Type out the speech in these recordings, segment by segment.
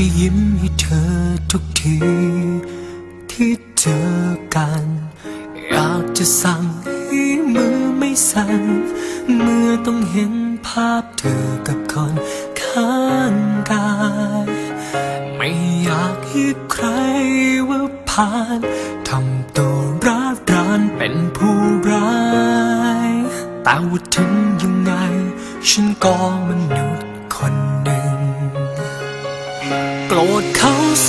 จะยิ้มให้เธอทุกที ที่เจอกัน อยากจะสั่งให้มือไม่สั่นเมื่อต้องเห็นภาพเธอกับคนข้างกายไม่อยากให้ใครว่าผ่านทำตัวร้าวรานเป็นผู้ร้ายแต่ว่าถึงยังไง ฉันก็มนุษย์คน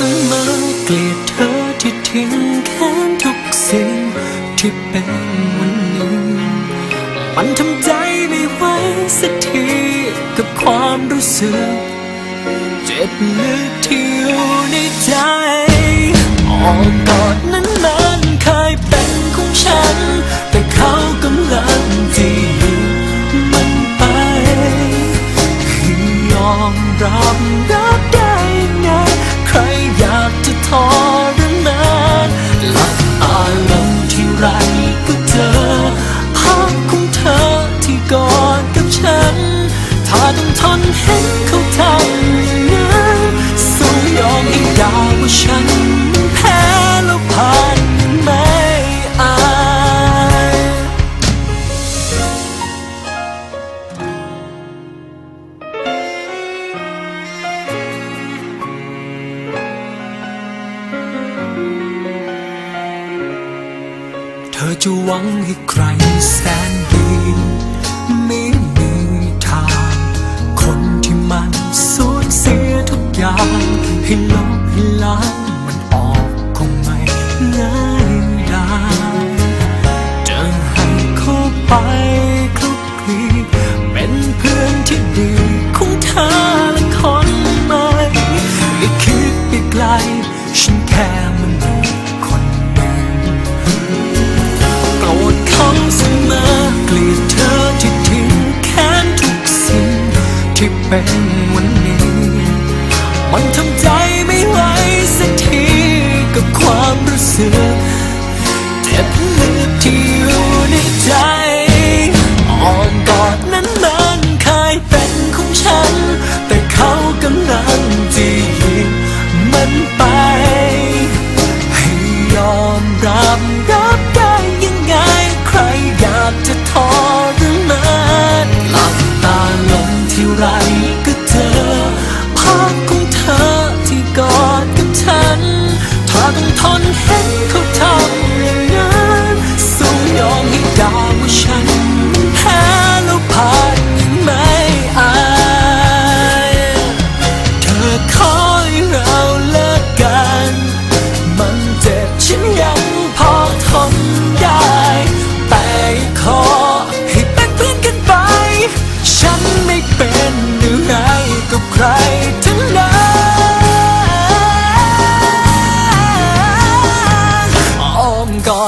สมอเกลียดเธอที่ทิ้งแค้นทุกสิ่งที่เป็นวันนี้ มันทำใจไม่ไหวสักทีกับความรู้สึก เจ็บลึกที่อยู่ในใจออมกอดนั้นมันเคยเป็นของฉัน แต่เขากำลังที่อยู่มันไป คือยอมรับรับได้ ทรมานหลับตาลงที่ไรก็เจอภาพของเธอที่กอดกับฉัน ถ้าต้องทนเห็นเขาทำอย่างนั้นสู้ยอมให้ดาวว่าฉัน ธอจะหวังให้ใครแสน เป็นวันนี้ มันทำใจไม่ไหวสักทีกับความรู้สึกเจ็บลึกที่อยู่ในใจอ้อมกอดนั้นมันเคยเป็นของฉัน แต่เขากำลังจะหยิบมันไป ให้ยอมรับได้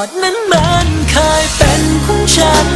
อดนั้นมันเคยเป็นของฉัน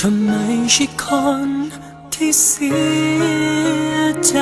ทำไมใช่คนที่เสียใจ